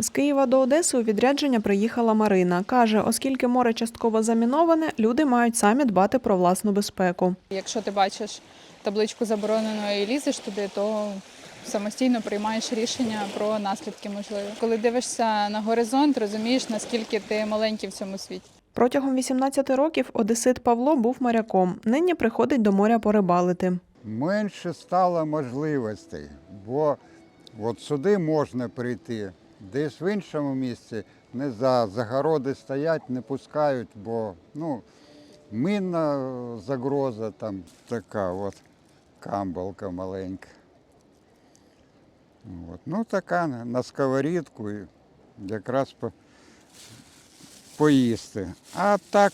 З Києва до Одеси у відрядження приїхала Марина. Каже, оскільки море частково заміноване, люди мають самі дбати про власну безпеку. Якщо ти бачиш табличку заборонено і лізеш туди, то самостійно приймаєш рішення про наслідки можливі. Коли дивишся на горизонт, розумієш, наскільки ти маленький в цьому світі. Протягом 18 років одесит Павло був моряком. Нині приходить до моря порибалити. менше стало можливостей, бо от сюди можна прийти, десь в іншому місці не за загороди стоять, не пускають, бо ну, мінна загроза там така от камбалка маленька. От. Ну, така на- сковорідку якраз по, поїсти. А так,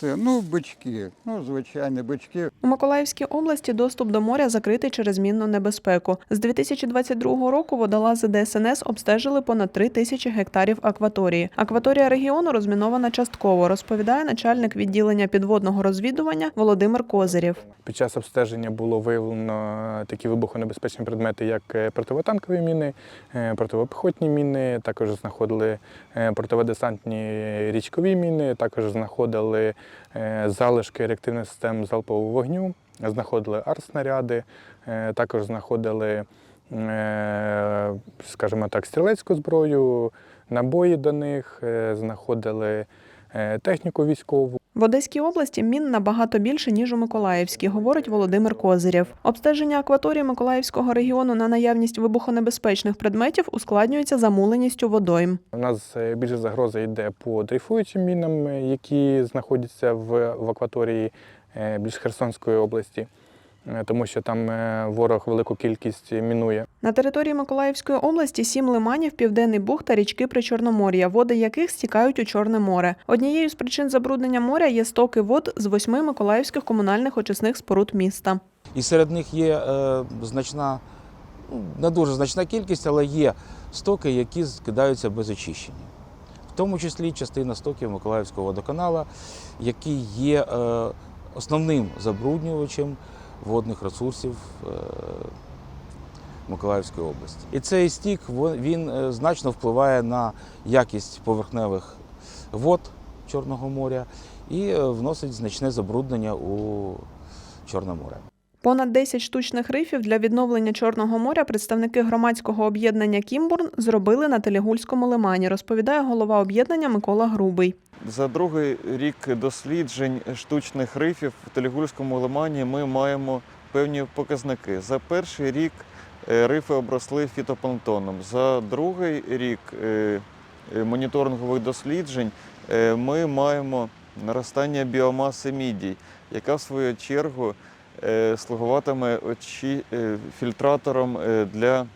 це ну, бички, ну, звичайні бички. У Миколаївській області доступ до моря закритий через мінну небезпеку. З 2022 року водолази ДСНС обстежили понад 3 тисячі гектарів акваторії. Акваторія регіону розмінована частково, розповідає начальник відділення підводного розвідування Володимир Козирєв. Під час обстеження було виявлено такі вибухонебезпечні предмети, як е, противотанкові міни, е, противопіхотні міни, також знаходили е, противодесантні річкові міни, також знаходили е, залишки реактивних систем залпового вогню, знаходили артснаряди, е, також знаходили, е, скажімо так, стрілецьку зброю, набої до них, е, знаходили е, техніку військову. В Одеській області мін набагато більше, ніж у Миколаївській, говорить Володимир Козирєв. Обстеження акваторії Миколаївського регіону на наявність вибухонебезпечних предметів ускладнюється замуленістю водойм. У нас е, більше загроза йде по дрейфуючим мінам, е, які знаходяться в, в акваторії е, більш Херсонської області, тому що там е, ворог велику кількість мінує. На території Миколаївської області сім лиманів, Південний Буг та річки Причорномор'я, води яких стікають у Чорне море. Однією з причин забруднення моря є стоки вод з восьми миколаївських комунальних очисних споруд міста. І серед них є е, значна, ну, не дуже значна кількість, але є стоки, які скидаються без очищення. В тому числі частина стоків Миколаївського водоканала, який є е, основним забруднювачем водних ресурсів е, Миколаївської області. І цей стік він е, значно впливає на якість поверхневих вод Чорного моря і е, вносить значне забруднення у Чорне море. Понад 10 штучних рифів для відновлення Чорного моря представники громадського об'єднання Кімбурн зробили на Телегульському лимані, розповідає голова об'єднання Микола Грубий. За другий рік досліджень штучних рифів в Телегульському лимані ми маємо певні показники. За перший рік е, рифи обросли фітопланктоном. За другий рік е, е, моніторингових досліджень ми маємо наростання біомаси мідій, яка в свою чергу слугуватиме очі- е, фільтратором е, для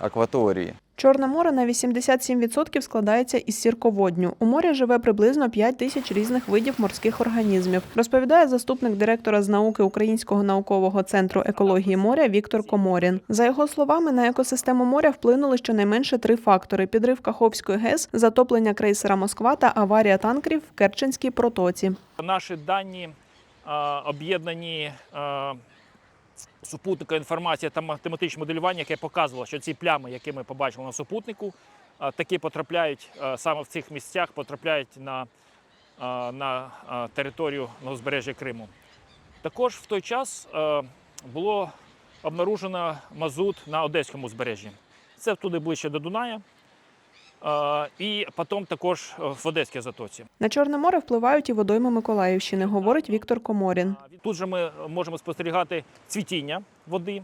акваторії. Чорне море на 87% складається із сірководню. У морі живе приблизно 5 тисяч різних видів морських організмів, розповідає заступник директора з науки Українського наукового центру екології моря Віктор Коморін. За його словами, на екосистему моря вплинули щонайменше три фактори: підрив Каховської ГЕС, затоплення крейсера Москва та аварія танкерів в Керченській протоці. Наші дані е, об'єднані супутника інформація та математичне моделювання, яке показувало, що ці плями, які ми побачили на супутнику, таки потрапляють саме в цих місцях, потрапляють на, на територію на узбережжя Криму. Також в той час було обнаружено мазут на Одеському узбережжі. Це туди ближче до Дуная. Е, І потім також е, в Одеській затоці. На Чорне море впливають і водойми Миколаївщини, говорить Віктор Коморін. Тут же ми можемо спостерігати цвітіння води.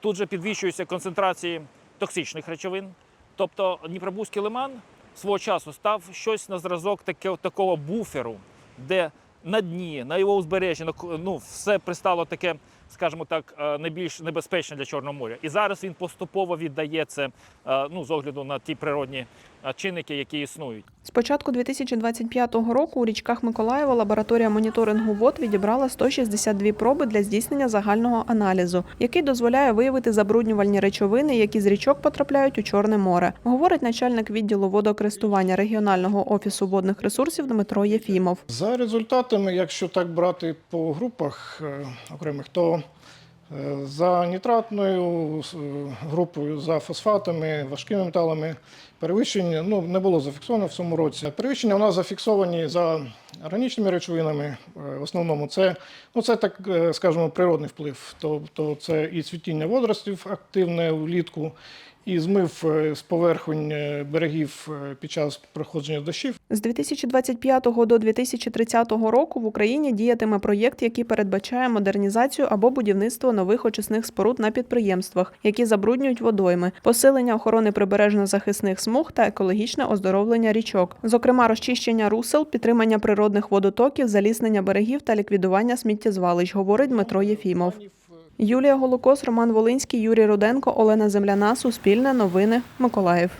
Тут же підвищуються концентрації токсичних речовин. Тобто Дніпробузький лиман свого часу став щось на зразок такого буферу, де на дні, на його узбережжі, ну, все пристало таке, скажімо так, е, найбільш небезпечне для Чорного моря. І зараз він поступово віддає це е, ну, з огляду на ті природні е, чинники, які існують. З початку 2025 року у річках Миколаєва лабораторія моніторингу вод відібрала 162 проби для здійснення загального аналізу, який дозволяє виявити забруднювальні речовини, які з річок потрапляють у Чорне море, говорить начальник відділу водокористування регіонального офісу водних ресурсів Дмитро Єфімов. За результатами, якщо так брати по групах окремих, то Е, За нітратною групою, за фосфатами, важкими металами перевищення ну, не було зафіксовано в цьому році. Перевищення у нас зафіксовані за органічними речовинами. е, В основному це, ну, це так, е, скажімо, природний вплив. Тобто це і цвітіння водоростів активне влітку, і змив е, з поверхонь е, берегів е, під час проходження дощів. З 2025 до 2030 року в Україні діятиме проєкт, який передбачає модернізацію або будівництво нових очисних споруд на підприємствах, які забруднюють водойми, посилення охорони прибережно-захисних смуг та екологічне оздоровлення річок, зокрема розчищення русел, підтримання природних водотоків, заліснення берегів та ліквідування сміттєзвалищ, говорить Дмитро Єфімов. Юлія Голокос, Роман Волинський, Юрій Руденко, Олена Земляна, Суспільне новини, Миколаїв.